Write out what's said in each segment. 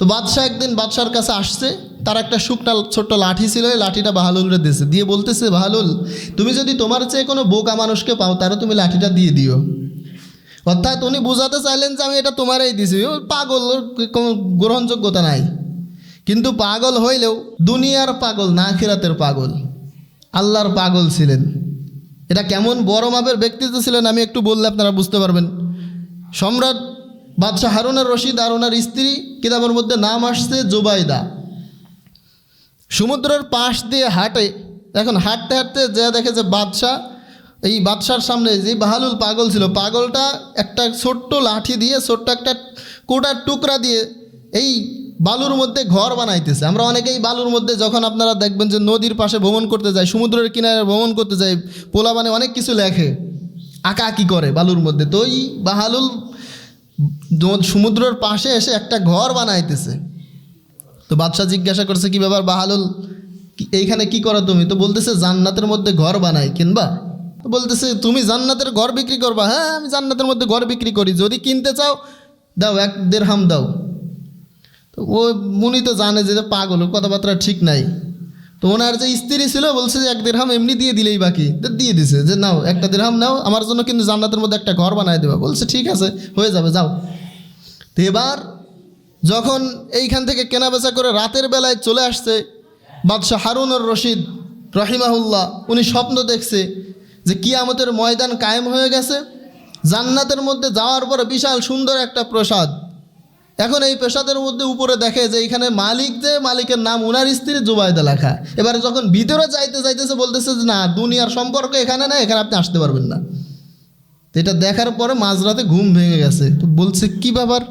তো বাদশাহ একদিন বাদশার কাছে আসছে, তার একটা শুকনা ছোট্ট লাঠি ছিল, এই লাঠিটা বাহালুলরে দিয়েছে। দিয়ে বলতেছে, বাহালুল, তুমি যদি তোমার চেয়ে কোনো বোকা মানুষকে পাও তারও তুমি লাঠিটা দিয়ে দিও। অর্থাৎ উনি বোঝাতে চাইলেন যে, আমি এটা তোমারই দিছি। পাগল কোনো গ্রহণযোগ্যতা নাই। কিন্তু পাগল হইলেও দুনিয়ার পাগল না খেরাতের পাগল। আল্লাহর পাগল ছিলেন। এটা কেমন বড় মাপের ব্যক্তিত্ব ছিলেন, আমি একটু বললে আপনারা বুঝতে পারবেন। সম্রাট বাদশাহ হারুনার রশিদ আর ওনার স্ত্রী কিতাবের মধ্যে নাম আসছে জুবাইদা। সমুদ্রের পাশ দিয়ে হাঁটে, এখন হাঁটতে হাঁটতে যে দেখে যে বাদশাহ, এই বাদশার সামনে যে বাহালুল পাগল ছিল, পাগলটা একটা ছোট্ট লাঠি দিয়ে, ছোট্ট একটা কোটার টুকরা দিয়ে এই বালুর মধ্যে ঘর বানাইতেছে। আমরা অনেকেই বালুর মধ্যে যখন আপনারা দেখবেন যে নদীর পাশে ভ্রমণ করতে যাই সমুদ্রের কিনারে ভ্রমণ করতে যাই পোলা মানে অনেক কিছু লেখে, আঁকা আঁকি করে বালুর মধ্যে। তো এই বাহালুল সমুদ্রের পাশে এসে একটা ঘর বানাইতেছে। তো বাদশাহ জিজ্ঞাসা করছে, কি ব্যাপার বাহালুল? এইখানে কি করো তুমি? তো বলতেছে, জান্নাতের মধ্যে ঘর বানাই, কিনবা? তো বলতেছে, তুমি জান্নাতের ঘর বিক্রি করবা? হ্যাঁ আমি জান্নাতের মধ্যে ঘর বিক্রি করি, যদি কিনতে চাও, দাও, এক দেড় হাম দাও। তো ও মুনি তো জানে যে পাগল কথাবার্তা ঠিক নাই। তো ওনার যে স্ত্রী ছিল, বলছে যে এক দেড়হাম এমনি দিয়ে দিলেই বাকি। দিয়ে দিছে, যে নাও, একটা দেড়হাম নাও, আমার জন্য কিন্তু জান্নাতের মধ্যে একটা ঘর বানায় দেবা। বলছে, ঠিক আছে, হয়ে যাবে, যাও। তো এবার যখন এইখান থেকে কেনাবেচা করে রাতের বেলায় চলে আসছে বাদশাহ হারুনুর রশিদ, রহিমাহুল্লাহ, উনি স্বপ্ন দেখছে যে কিয়ামতের ময়দান কায়েম হয়ে গেছে। জান্নাতের মধ্যে যাওয়ার পরে বিশাল সুন্দর একটা প্রসাদ। এখন এই পেশাদের মধ্যে উপরে দেখে যে এখানে মালিক যে, মালিকের নাম উনার স্ত্রী জুবাইদা লেখা। এবারে যখন ভিতরে যাইতে যাইতেছে, বলতেছে যে না, দুনিয়ার সম্পর্ক এখানে না এখানে আপনি আসতে পারবেন না। এটা দেখার পরে মাঝরাতে ঘুম ভেঙে গেছে। তো বলছে, কি ব্যাপার?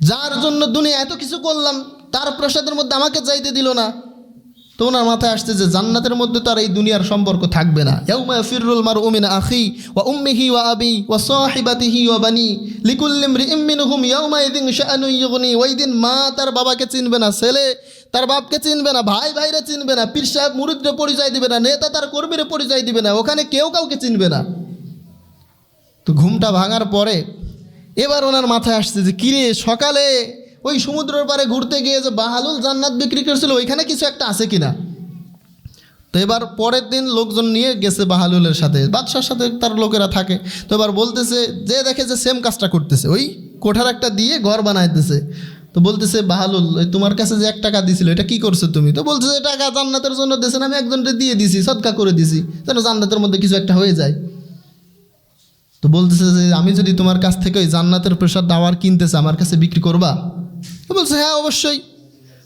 যার জন্য দুনিয়া এত কিছু করলাম, তার প্রসাদের মধ্যে আমাকে যাইতে দিল না। তো ওনার মাথায় আসছে যে জান্নাতের মধ্যে তো আর এই দুনিয়ার সম্পর্ক থাকবে না। ইয়াউমা ফিররুল মার উমিন আখি ওয়া উম্মিহি ওয়া আবি ওয়া সাহিবাতিহি ওয়া বানি। লিকুল্লি ইমরিইম মিনহুম ইয়াউমা ইদিন শাআনু ইউগনি ওই দিন মা তার বাবাকে চিনবে না, ছেলে তার বাপকে চিনবে না, ভাই ভাইরে চিনবে না, পীর সাহেব মুরিদরে পরিচয় দিবে না, নেতা তার কর্মীরে পরিচয় দিবে না, ওখানে কেউ কাউকে চিনবে না। তো ঘুমটা ভাঙার পরে এবার ওনার মাথায় আসছে যে, কিরে সকালে ওই সমুদ্রের পারে ঘুরতে গিয়ে যে বাহালুল জান্নাত বিক্রি করেছিল, ওইখানে কিছু একটা আছে কিনা? তো এবার পরের দিন লোকজন নিয়ে গেছে বাহালুলের সাথে, বাদশার সাথে তার লোকেরা থাকে। তো এবার বলতেছে, যে দেখে যে সেম কাজটা করতেছে, ওই কোঠার একটা দিয়ে ঘর বানাইতেছে। তো বলতেছে বাহালুল তোমার কাছে যে এক টাকা দিছিল, এটা কি করছ তুমি? তো বলতেছে টাকা জান্নাতের জন্য দিয়েছেন আমি একজনকে দিয়ে দিছি সদকা করে দিছি, যেন জান্নাতের মধ্যে কিছু একটা হয়ে যায়। তো বলতেছে যে, আমি যদি তোমার কাছ থেকে ওই জান্নাতের প্রসাদ দাওয়ার কিনতেছে, আমার কাছে বিক্রি করবা? তো বলছে হ্যাঁ অবশ্যই।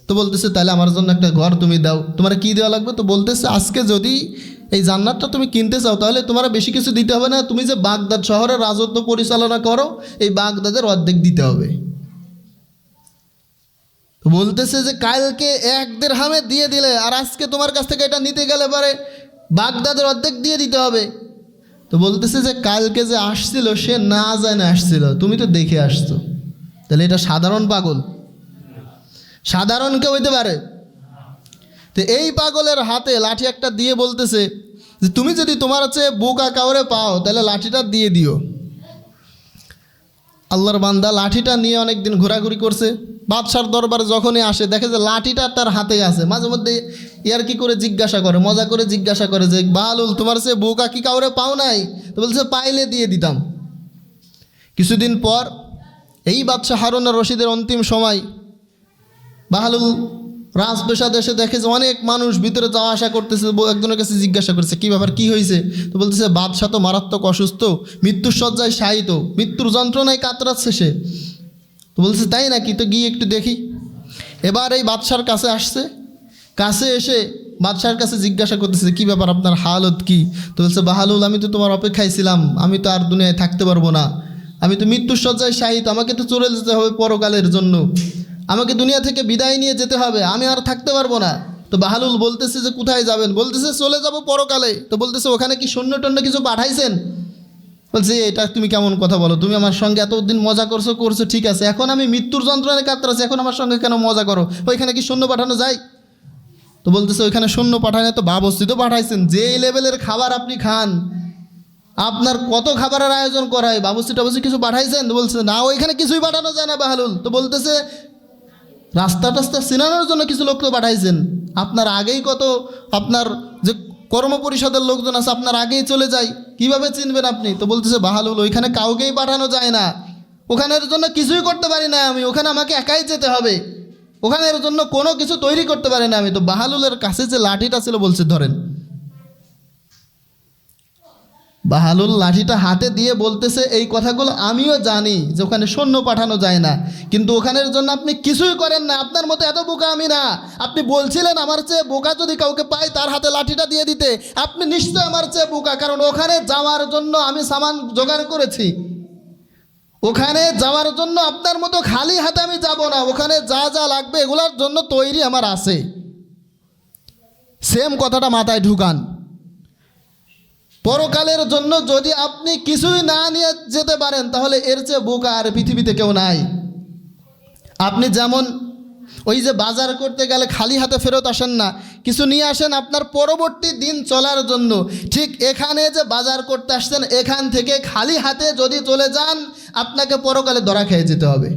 তো বলতেছে, তাহলে আমার জন্য একটা ঘর তুমি দাও। তোমার কি দেওয়া লাগবে? তো বলতেছে, আজকে যদি এই জান্নাতটা তুমি কিনতে চাও, তাহলে তোমার বেশি কিছু দিতে হবে না। তুমি যে বাগদাদ শহরের রাজত্ব পরিচালনা করো, এই বাগদাদের অর্ধেক দিতে হবে। বলতেছে যে, কালকে এক দেড় হামে দিয়ে দিলে, আর আজকে তোমার কাছ থেকে এটা নিতে গেলে পরে বাগদাদের অর্ধেক দিয়ে দিতে হবে। তো বলতেছে যে, কালকে যে আসছিল, সে না জানে আসছিল। তুমি তো দেখে আসছো। তাহলে এটা সাধারণ পাগল। সাধারণ কেউ হইতে পারে? তো এই পাগলের হাতে লাঠি একটা দিয়ে বলতেছে যে, তুমি যদি তোমার হচ্ছে বোকা কাউরে পাও, তাহলে লাঠিটা দিয়ে দিও। আল্লাহর বান্দা লাঠিটা নিয়ে অনেক দিন ঘোরাঘুরি করছে। বাদশার দরবারে যখনই আসে, দেখে যে লাঠিটা তার হাতে আছে। মাঝে মধ্যে ইয়ার কি করে জিজ্ঞাসা করে, মজা করে জিজ্ঞাসা করে যে বাহালুল তোমার সে বোকা কি কাউরে পাও নাই? তো বলছে, পাইলে দিয়ে দিতাম। কিছুদিন পর এই বাদশাহ হারুন রশিদের অন্তিম সময় বাহালুল রাজপ্রসাদ এসে দেখে যে অনেক মানুষ ভিতরে যাওয়া আসা করতেছে একজনের কাছে জিজ্ঞাসা করছে, কী ব্যাপার, কী হয়েছে? তো বলতেছে বাদশাহ তো মারাত্মক অসুস্থ, মৃত্যুর শয্যায় শায়িত, মৃত্যুর যন্ত্রণায় কাতরাচ্ছে সে। তো বলছে তাই নাকি? তো গিয়ে একটু দেখি। এবার এই বাদশার কাছে আসছে, কাছে এসে বাদশার কাছে জিজ্ঞাসা করতেছে, কী ব্যাপার, আপনার হালত কি? তো বলছে, বাহালুল, আমি তো তোমার অপেক্ষায় ছিলাম, আমি তো আর দুনিয়ায় থাকতে পারব না। আমি তো মৃত্যুর শয্যায় শাহিত আমাকে তো চলে যেতে হবে পরকালের জন্য। আমাকে দুনিয়া থেকে বিদায় নিয়ে যেতে হবে, আমি আর থাকতে পারব না। তো বাহালুল বলতেছে যে, কোথায় যাবেন? বলতেছে, চলে যাব পরকালে। তো বলতেছে, ওখানে কি সৈন্য টন্য কিছু পাঠাইছেন? বলছে, এটা তুমি কেমন কথা বলো? তুমি আমার সঙ্গে এতদিন মজা করছ করছ, ঠিক আছে। এখন আমি মৃত্যুর যন্ত্রণায় কাতরাছি, এখন আমার সঙ্গে কেন মজা করো? ওইখানে কি সৈন্য পাঠানো যায়? তো বলতেছে, ওইখানে সৈন্য পাঠানো তো বাবস্থিত পাঠাইছেন। যে লেভেলের খাবার আপনি খান, আপনার কত খাবারের আয়োজন করা হয় বাবুসি টাবুসি কিছু পাঠাইছেন? তো বলছে না, ওইখানে কিছুই পাঠানো যায় না বাহালুল। তো বলতেছে রাস্তা টাস্তা চিনানোর জন্য কিছু লোক তো পাঠাইছেন। আপনার আগেই কত, আপনার যে কর্ম পরিষদের লোকজন আছে, আপনার আগেই চলে যায়। কীভাবে চিনবেন আপনি? তো বলতেছে, বাহালুল, ওইখানে কাউকেই পাঠানো যায় না। ওখানের জন্য কিছুই করতে পারি না আমি, ওখানে আমাকে একাই যেতে হবে। ওখানের জন্য কোনো কিছু তৈরি করতে পারি না আমি। তো বাহালুলের কাছে যে লাঠিটা ছিল, বলছে, ধরেন। বাহালুল লাঠিটা হাতে দিয়ে বলতেছে, এই কথাগুলো আমিও জানি যে ওখানে সৈন্য পাঠানো যায় না। কিন্তু ওখানের জন্য আপনি কিছুই করেন না। আপনার মতো এত বোকা আমি না। আপনি বলছিলেন আমার চেয়ে বোকা যদি কাউকে পাই, তার হাতে লাঠিটা দিয়ে দিতে। আপনি নিশ্চয় আমার চেয়ে বোকা, কারণ ওখানে যাওয়ার জন্য আমি সামান জোগাড় করেছি। ওখানে যাওয়ার জন্য আপনার মতো খালি হাতে আমি যাব না। ওখানে যা যা লাগবে, এগুলোর জন্য তৈরি আমার আছে। সেম কথাটা মাথায় ঢুকান। পরকালের জন্য যদি আপনি কিছুই না নিয়ে যেতে পারেন, তাহলে এর চেয়ে বোকা আর পৃথিবীতে কেউ নাই। আপনি যেমন ওই যে বাজার করতে গেলে খালি হাতে ফেরত আসেন না, কিছু নিয়ে আসেন আপনার পরবর্তী দিন চলার জন্য। ঠিক এখানে যে বাজার করতে আসছেন, এখান থেকে খালি হাতে যদি চলে যান, আপনাকে পরকালে ধরা খেয়ে যেতে হবে।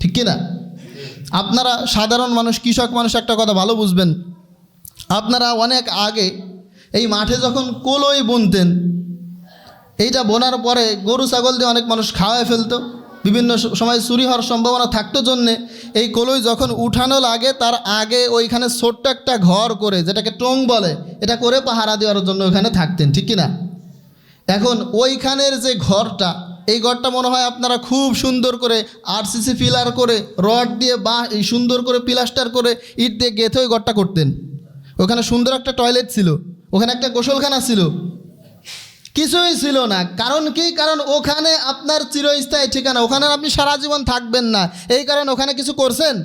ঠিক কি না আপনারা সাধারণ মানুষ, কৃষক মানুষ একটা কথা ভালো বুঝবেন। আপনারা অনেক আগে এই মাঠে যখন কলই বুনতেন, এইটা বোনার পরে গরু, ছাগল দিয়ে অনেক মানুষ খাওয়ায় ফেলতো। বিভিন্ন সময় চুরি হওয়ার সম্ভাবনা থাকতো জন্যে এই কলই যখন উঠানো লাগে, তার আগে ওইখানে ছোট্ট একটা ঘর করে, যেটাকে টং বলে, এটা করে পাহারা দেওয়ার জন্য ওখানে থাকতেন, ঠিক কি না এখন ওইখানের যে ঘরটা, এই ঘরটা মনে হয় আপনারা খুব সুন্দর করে আরসিসি পিলার করে, রড দিয়ে বা সুন্দর করে পিলাস্টার করে, ইট দিয়ে গেথে ওই ঘরটা করতেন। ওখানে সুন্দর একটা টয়লেট ছিল। ওখানে একটা গোসলখানা ছিল। কিছুই ছিল না। কারণ কি? কারণ ওখানে আপনার চিরস্থায়ী ঠিকানা। ওখানে আপনি সারা জীবন থাকবেন না। এই কারণে ওখানে কিছু করছেন?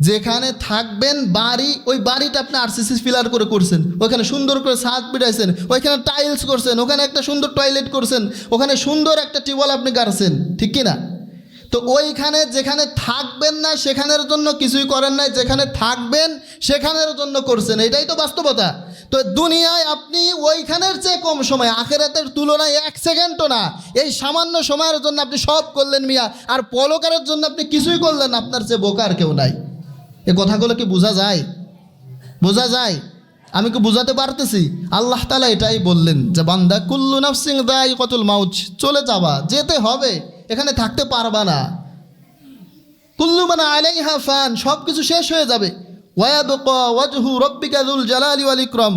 যেখানে থাকবেন বাড়ি, ওই বাড়িটা আপনি আরসিসি ফিলার করে করছেন। ওখানে সুন্দর করে ছাদ পিটাইছেন। ওইখানে টাইলস করছেন। ওখানে একটা সুন্দর টয়লেট করছেন। ওখানে সুন্দর একটা টিউবওয়েল আপনি গাড়ছেন। ঠিক কি না? তো ওইখানে যেখানে থাকবেন না, সেখানের জন্য কিছুই করেন নাই। যেখানে থাকবেন, সেখানের জন্য করছেন। এটাই তো বাস্তবতা। তো দুনিয়ায় আপনি ওইখানের চেয়ে কম সময়, আখেরাতের তুলনায় এক সেকেন্ডও না। এই সামান্য সময়ের জন্য আপনি সব করলেন মিয়া, আর পলকারের জন্য আপনি কিছুই করলেন আপনার চেয়ে বোকার কেউ নাই। এ কথাগুলো কি বোঝা যায়? বোঝা যায়? আমি কি বুঝাতে পারতেছি? আল্লাহ তালা এটাই বললেন যে, বান্দা, কুল্লু নাফসিং দায় কতুল মাউচ চলে যাবা, যেতে হবে, এখানে থাকতে পারবা না। কুল্লু মানে আলাইহা ফান সব কিছু শেষ হয়ে যাবে। ويبقى وجه ربك ذو الجلال والإكرام.